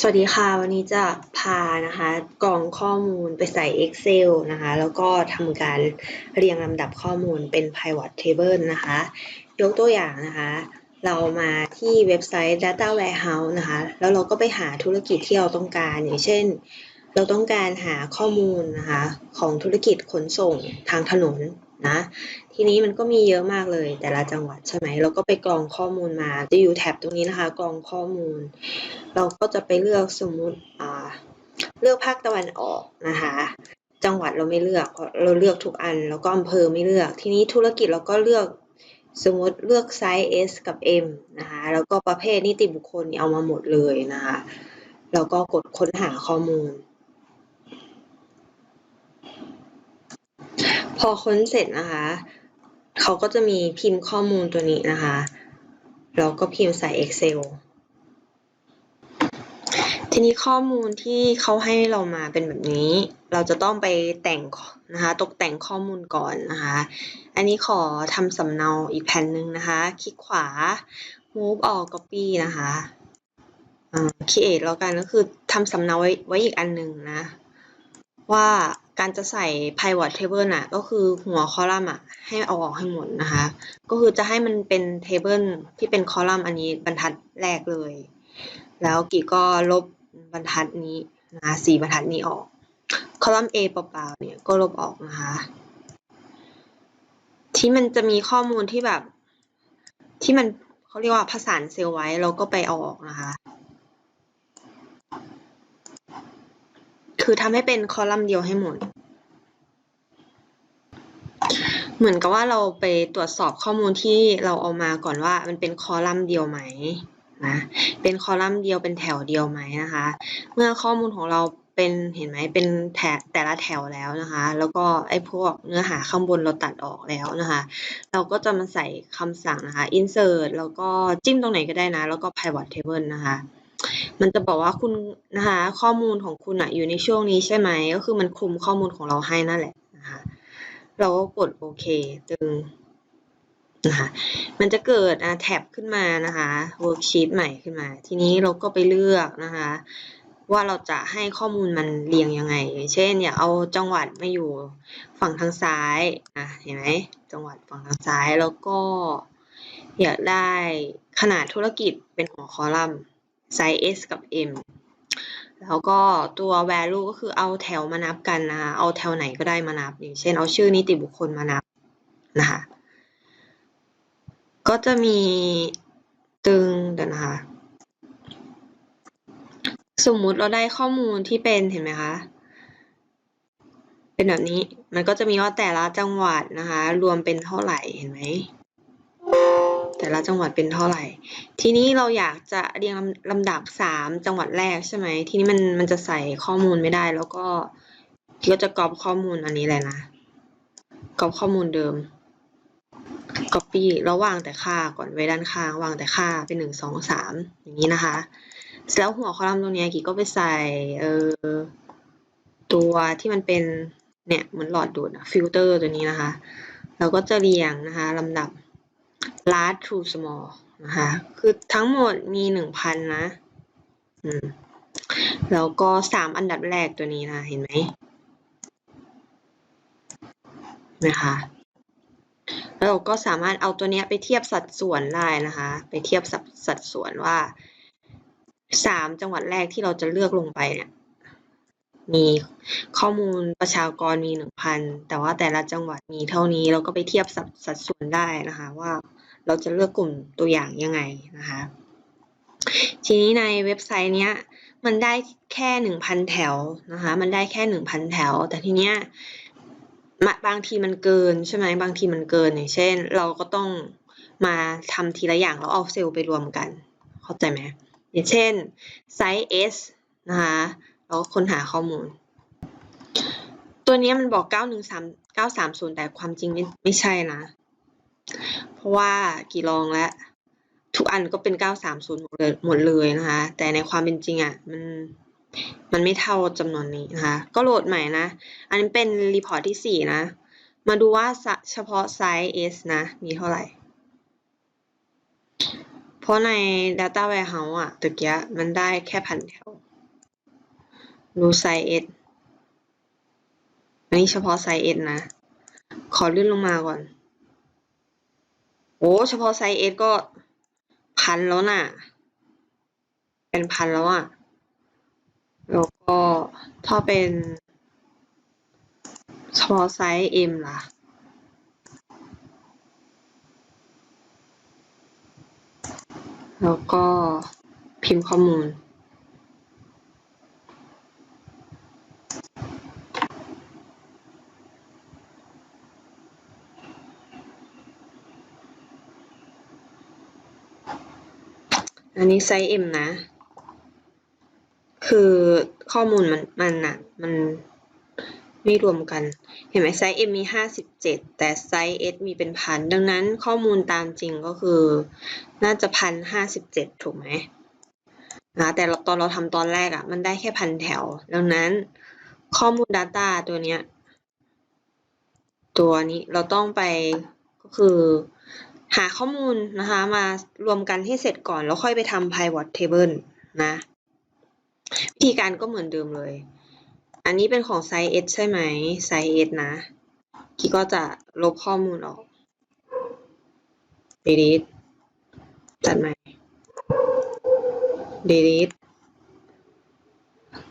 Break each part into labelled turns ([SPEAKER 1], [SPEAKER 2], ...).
[SPEAKER 1] สวัสดีค่ะ วันนี้จะพานะคะกรองข้อมูลไปใส่ Excel นะคะ แล้วก็ทำการเรียงลำดับข้อมูลเป็น pivot table นะคะ ยกตัวอย่างนะคะ เรามาที่เว็บไซต์ data warehouse นะคะ แล้วเราก็ไปหาธุรกิจที่เราต้องการ อย่างเช่น เราต้องการหาข้อมูลนะคะ ของธุรกิจขนส่งทางถนน นะ ทีนี้มันก็มีเยอะมากเลย แต่ละจังหวัดใช่ไหมเราก็ไปกรองข้อมูลมาจะอยู่แท็บตรงนี้นะคะกรองข้อมูล เราก็จะไปเลือกสมมุติอ่าเลือกภาคตะวันออกนะคะ จังหวัดเราไม่เลือกเราเราเลือกทุกอันแล้วก็อำเภอไม่เลือก ทีนี้ธุรกิจเราก็เลือกสมมติเลือกไซส์ S กับ M นะคะแล้วก็ประเภทนิติบุคคลเอามาหมดเลยนะคะแล้วก็กดค้นหาข้อมูล พอค้นเสร็จนะคะเขาก็จะมีพิมพ์ข้อมูลตัวนี้นะคะแล้วก็พิมพ์ใส่ Excel ทีนี้ข้อมูลที่เขาให้เรามาเป็นแบบนี้ เราจะต้องไปแต่งนะคะตกแต่งข้อมูลก่อนนะคะ อันนี้ขอทำสำเนาอีกแผ่นหนึ่งนะคะ คลิกขวา move all copy นะคะอ่า create แล้วกันก็คือทำสำเนาไว้ไว้อีกอันหนึ่งนะ ว่า การจะใส่ pivot table น่ะ ก็คือหัวคอลัมน์อะให้เอาออกให้หมดนะคะ ก็คือจะให้มันเป็น table ที่เป็นคอลัมน์อันนี้บรรทัดแรกเลย แล้วกี่ก็ลบบรรทัดนี้นะสี่บรรทัดนี้ออก คอลัมน์ A เปล่าๆเนี่ยก็ลบออกนะคะ ที่มันจะมีข้อมูลที่แบบ ที่มันเขาเรียกว่าผสานเซลล์ไว้เราก็ไปเอาออกนะคะ คือทำให้เป็นคอลัมน์เดียวให้หมด เหมือนกับว่าเราไปตรวจสอบข้อมูลที่เราเอามาก่อนว่ามันเป็นคอลัมน์เดียวไหมนะ เป็นคอลัมน์เดียวเป็นแถวเดียวไหมนะคะ เมื่อข้อมูลของเราเป็นเห็นไหมเป็นแถแต่ละแถวแล้วนะคะ แล้วก็ไอ้พวกเนื้อหาข้างบนเราตัดออกแล้วนะคะ เราก็จะมาใส่คำสั่งนะคะ insert แล้วก็จิ้มตรงไหนก็ได้นะ แล้วก็ pivot table นะคะ มันจะบอกว่าคุณนะคะ ข้อมูลของคุณอะอยู่ในช่วงนี้ใช่ไหม ก็คือมันคลุมข้อมูลของเราให้นั่นแหละนะคะ เราก็กดโอเคตึงนะคะ มันจะเกิดแท็บขึ้นมานะคะ worksheet ใหม่ขึ้นมา ทีนี้เราก็ไปเลือกนะคะ ว่าเราจะให้ข้อมูลมันเรียงยังไง เช่นอยากเอาจังหวัดมาอยู่ฝั่งทางซ้ายอะเห็นไหมจังหวัดฝั่งทางซ้ายแล้วก็อยากได้ขนาดธุรกิจเป็นหัวคอลัมน์ ไซส์ S กับ M แล้วก็ตัว value ก็คือเอาแถวมานับกันนะคะเอาแถวไหนก็ได้มานับอย่างเช่นเอาชื่อนิติบุคคลมานับนะคะ ก็จะมีตึงเดี๋ยวนะคะ สมมุติเราได้ข้อมูลที่เป็นเห็นไหมคะ เป็นแบบนี้ มันก็จะมีว่าแต่ละจังหวัดนะคะ รวมเป็นเท่าไหร่เห็นไหม แต่ละจังหวัดเป็นเท่าไหร่ ทีนี้เราอยากจะเรียงลำดับสามจังหวัดแรกใช่ไหม ทีนี้มันมันจะใส่ข้อมูลไม่ได้ แล้วก็พี่ก็จะกรอบข้อมูลอันนี้เลยนะกรอบข้อมูลเดิม copy แล้ววางแต่ค่าก่อนไว้ด้านข้างวางแต่ค่าเป็นหนึ่งสองสามอย่างนี้นะคะแล้วหัวคอลัมน์ตรงนี้กี่ก็ไปใส่เออตัวที่มันเป็นเนี่ยเหมือนหลอดดูดฟิลเตอร์ตัวนี้นะคะ เราก็จะเรียงนะคะลำดับ large to small นะคะ คือทั้งหมดมีหนึ่งพันนะ อืม แล้วก็สามอันดับแรกตัวนี้นะ เห็นไหม นะคะ แล้วเราก็สามารถเอาตัวนี้ไปเทียบสัดส่วนได้นะคะ ไปเทียบสัดสัดส่วนว่าสามจังหวัดแรกที่เราจะเลือกลงไปเนี่ย มีข้อมูลประชากรมีหนึ่งพันแต่ว่าแต่ละจังหวัดมีเท่านี้เราก็ไปเทียบสัดส่วนได้นะคะ ว่า เราจะเลือกกลุ่มตัวอย่างยังไงนะคะ ทีนี้ในเว็บไซต์เนี้ยมันได้แค่หนึ่งพันแถวนะคะ มันได้แค่หนึ่งพันแถว แต่ทีเนี้ยบางทีมันเกินใช่ไหมบางทีมันเกินอย่างเช่น เราก็ต้องมาทำทีละอย่างแล้วเอาเซลล์ไปรวมกัน เข้าใจไหมอย่างเช่นไซส์ S นะคะเราก็ค้นหาข้อมูล ตัวนี้มันบอก 913 930 แต่ความจริงไม่ไม่ใช่นะ เพราะว่ากี่ลองแล้วทุกอันก็เป็น 930 หมดเลยหมดเลยนะคะ แต่ในความเป็นจริงอะ่ะมันมันไม่เท่าจำนวนนี้นะคะ ก็โหลดใหม่นะ อันนี้เป็นรีพอร์ตที่ 4 นะ มาดูว่าเฉพาะไซส์ S นะ มีเท่าไหร่ เพราะใน Data Warehouse อะตะเกียมันได้แค่พันแถว ดูไซส์ S อันนี้เฉพาะไซส์ S นะ ขอเลื่อนลงมาก่อน โอ้เฉพาะไซส์เอสก็พันแล้วน่ะ เป็นพันแล้วอะ แล้วก็ถ้าเป็นเฉพาะไซส์เอ็มล่ะแล้วก็พิมพ์ข้อมูล อันนี้ไซส์ M นะ คือข้อมูลมันมันอะมันไม่รวมกัน เห็นไหมไซส์ M มีห้าสิบเจ็ดแต่ไซส์ S มีเป็นพัน ดังนั้นข้อมูลตามจริงก็คือ น่าจะพันห้าสิบเจ็ดถูกไหมนะแต่ตอนเราทำตอนแรกอะมันได้แค่พันแถว ดังนั้นข้อมูล Data ตัวเนี้ย ตัวนี้เราต้องไปก็คือ หาข้อมูลนะคะมารวมกันให้เสร็จก่อน แล้วค่อยไปทำ pivot table นะวิธีการก็เหมือนเดิมเลย อันนี้เป็นของไซส์ S ใช่ไหมไซส์ S นะคีก็จะลบข้อมูลออก delete จัดใหม่ delete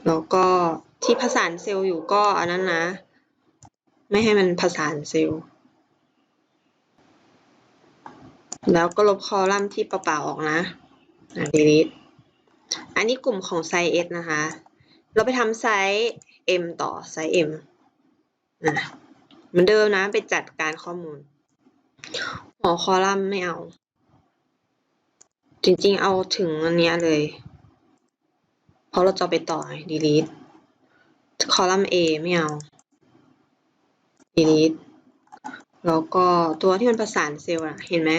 [SPEAKER 1] แล้วก็ที่ผสานเซลล์อยู่ก็อันนั้นนะ ไม่ให้มันผสานเซลล์ แล้วก็ลบคอลัมน์ที่เปล่าๆออกนะอะ delete อันนี้กลุ่มของไซส์ S นะคะ เราไปทำไซส์ M ต่อไซส์ M นะเหมือนเดิมนะ ไปจัดการข้อมูล หัวคอลัมน์ไม่เอา จริงๆ เอาถึงอันเนี้ยเลย เพราะเราจะไปต่อ delete คอลัมน์ A ไม่เอา delete แล้วก็ตัวที่มันประสานเซลล์อะเห็นไหม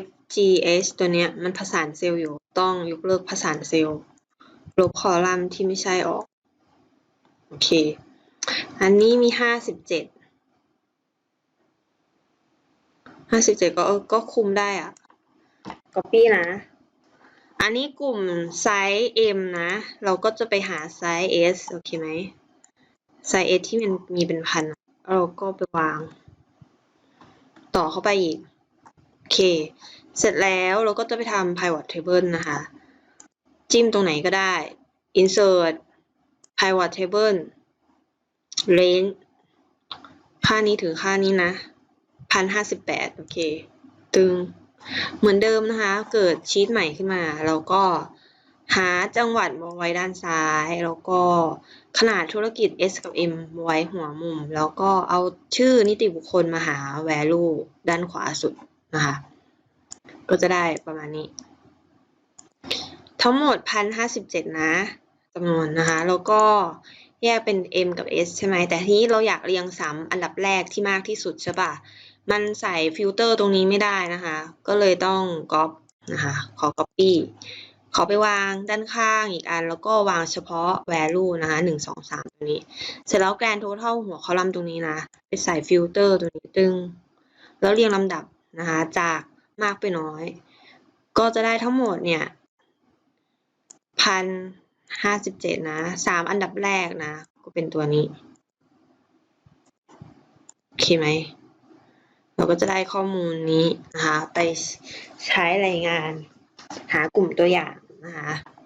[SPEAKER 1] FGH ตัวเนี้ยมันผสานเซลล์อยู่ต้องยกเลิกผสานเซลล์ลบคอลัมน์ที่ไม่ใช่ออก โอเค อันนี้มีห้าสิบเจ็ดห้าสิบเจ็ดก็ก็คุมได้อะ copy นะ อันนี้กลุ่มไซส์ M นะ เราก็จะไปหาไซส์ S โอเคไหมไซส์ S ที่มันมีเป็นพัน เราก็ไปวาง ต่อเข้าไปอีก โอเค เสร็จแล้วเราก็จะไปทำ pivot table นะคะ จิ้มตรงไหนก็ได้ insert pivot table range ค่านี้ถึงค่านี้นะพันห้าสิบแปดโอเค ตึง เหมือนเดิมนะคะ เกิดชีตใหม่ขึ้นมา เราก็ หาจังหวัดมาไว้ด้านซ้าย แล้วก็ขนาดธุรกิจ S กับ M ไว้หัวมุม แล้วก็เอาชื่อนิติบุคคลมาหา value ด้านขวาสุดนะคะ ก็จะได้ประมาณนี้ ทั้งหมดพันห้าสิบเจ็ดนะจำนวนนะคะ แล้วก็แยกเป็น M กับ S ใช่ไหม แต่ทีนี้เราอยากเรียงซ้ำอันดับแรกที่มากที่สุดใช่ปะมันใส่ฟิลเตอร์ตรงนี้ไม่ได้นะคะ ก็เลยต้องก๊อปนะคะ ขอ copy ขอไปวางด้านข้างอีกอัน แล้วก็วางเฉพาะ value นะคะหนึ่งสองสามตัวนี้ เสร็จแล้ว grand total หัวคอลัมน์ตรงนี้นะ ไปใส่ฟิลเตอร์ตัวนี้ตึง แล้วเรียงลำดับนะคะ จากมากไปน้อย ก็จะได้ทั้งหมดเนี่ยพันห้าสิบเจ็ดนะสามอันดับแรกนะ ก็เป็นตัวนี้ โอเคไหม เราก็จะได้ข้อมูลนี้นะคะ ไปใช้รายงานหากลุ่มตัวอย่าง นะคะ